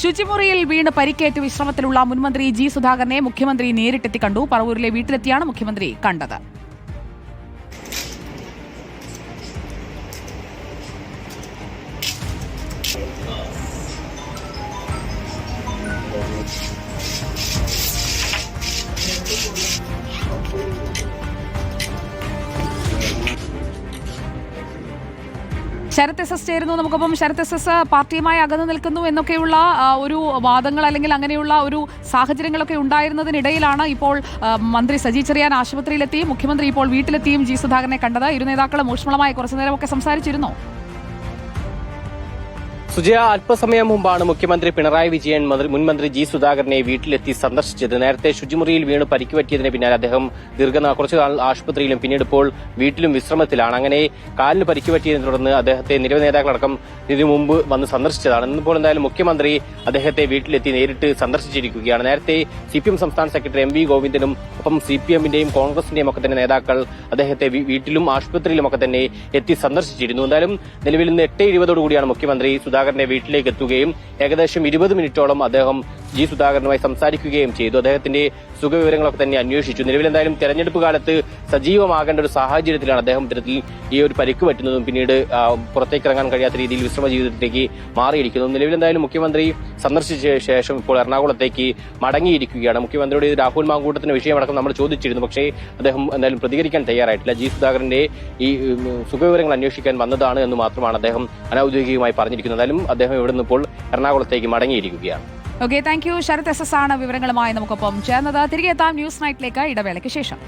ശുചിമുറിയിൽ വീണ് പരിക്കേറ്റ് വിശ്രമത്തിലുള്ള മുൻമന്ത്രി ജി സുധാകരനെ മുഖ്യമന്ത്രി നേരിട്ടെത്തി കണ്ടു. പറവൂരിലെ വീട്ടിലെത്തിയാണ് മുഖ്യമന്ത്രി കണ്ടത്. ശരത് എസ് എസ് ചേരുന്നു നമുക്കൊപ്പം. ശരത് എസ് എസ് പാർട്ടിയുമായി അകന്നു നിൽക്കുന്നു എന്നൊക്കെയുള്ള ഒരു വാദങ്ങൾ അല്ലെങ്കിൽ അങ്ങനെയുള്ള ഒരു സാഹചര്യങ്ങളൊക്കെ ഉണ്ടായിരുന്നതിനിടയിലാണ് ഇപ്പോൾ മന്ത്രി സജി ചെറിയാൻ ആശുപത്രിയിലെത്തിയും മുഖ്യമന്ത്രി ഇപ്പോൾ വീട്ടിലെത്തിയും ജി സുധാകരനെ കണ്ടത്. ഇരു നേതാക്കളും ഊഷ്മളമായി കുറച്ചു നേരമൊക്കെ സംസാരിച്ചിരുന്നു. സുജയ അല്പസമയം മുമ്പാണ് മുഖ്യമന്ത്രി പിണറായി വിജയൻ മുൻമന്ത്രി ജി സുധാകരനെ വീട്ടിലെത്തി സന്ദർശിച്ചത്. നേരത്തെ ശുചിമുറിയിൽ വീണ് പരിക്കുപറ്റിയതിന് പിന്നാലെ അദ്ദേഹം ദീർഘനാൾ കുറച്ചു നാൾ ആശുപത്രിയിലും പിന്നീട് ഇപ്പോൾ വീട്ടിലും വിശ്രമത്തിലാണ്. അങ്ങനെ കാലിന് പരിക്കുപറ്റിയതിനെ തുടർന്ന് അദ്ദേഹത്തെ നിരവധി നേതാക്കളടക്കം ഇതിനു മുമ്പ് വന്ന് സന്ദർശിച്ചതാണ്. ഇന്നിപ്പോൾ എന്തായാലും മുഖ്യമന്ത്രി അദ്ദേഹത്തെ വീട്ടിലെത്തി നേരിട്ട് സന്ദർശിച്ചിരിക്കുകയാണ്. നേരത്തെ സി പി എം സംസ്ഥാന സെക്രട്ടറി എം വി ഗോവിന്ദനും ഒപ്പം സി പി എമ്മിന്റെയും കോൺഗ്രസിന്റെയും ഒക്കെ തന്നെ നേതാക്കൾ അദ്ദേഹത്തെ വീട്ടിലും ആശുപത്രിയിലും ഒക്കെ തന്നെ എത്തി സന്ദർശിച്ചിരുന്നു. എന്തായാലും നിലവിൽ ഇന്ന് എട്ട് ഇരുപതോടുകൂടിയാണ് മുഖ്യമന്ത്രി സുധാകരന്റെ വീട്ടിലേക്ക് എത്തുകയും ഏകദേശം ഇരുപത് മിനിറ്റോളം അദ്ദേഹം ജി സുധാകരനുമായി സംസാരിക്കുകയും ചെയ്തു. അദ്ദേഹത്തിന്റെ സുഖവിവരങ്ങളൊക്കെ തന്നെ അന്വേഷിച്ചു. നിലവിൽ എന്തായാലും തെരഞ്ഞെടുപ്പ് കാലത്ത് സജീവമാകേണ്ട ഒരു സാഹചര്യത്തിലാണ് അദ്ദേഹം ഇത്തരത്തിൽ ഈ ഒരു പരിക്ക് പറ്റുന്നതും പിന്നീട് പുറത്തേക്ക് ഇറങ്ങാൻ കഴിയാത്ത രീതിയിൽ വിശ്രമ ജീവിതത്തിലേക്ക് മാറിയിരിക്കുന്നു. നിലവിൽ എന്തായാലും മുഖ്യമന്ത്രി സന്ദർശിച്ച ശേഷം ഇപ്പോൾ എറണാകുളത്തേക്ക് മടങ്ങിയിരിക്കുകയാണ്. മുഖ്യമന്ത്രിയുടെ രാഹുൽ മാങ്കൂട്ടത്തിന്റെ വിഷയമടക്കം നമ്മൾ ചോദിച്ചിരുന്നു. പക്ഷേ അദ്ദേഹം എന്തായാലും പ്രതികരിക്കാൻ തയ്യാറായിട്ടില്ല. ജി സുധാകരന്റെ ഈ സുഖവിവരങ്ങൾ അന്വേഷിക്കാൻ വന്നതാണ് എന്ന് മാത്രമാണ് അദ്ദേഹം അനൌദ്യോഗികമായി പറഞ്ഞിരിക്കുന്നത്. എന്തായാലും അദ്ദേഹം ഇവിടെ നിന്ന് ഇപ്പോൾ എറണാകുളത്തേക്ക് മടങ്ങിയിരിക്കുകയാണ്. Okay thank you Sharath S S ആണ് വിവരങ്ങളുമായി നമുക്കൊപ്പം ചേർന്നത്. തിരികെ എത്താം ന്യൂസ് നൈറ്റിലേക്ക് ഇടവേളയ്ക്ക് ശേഷം.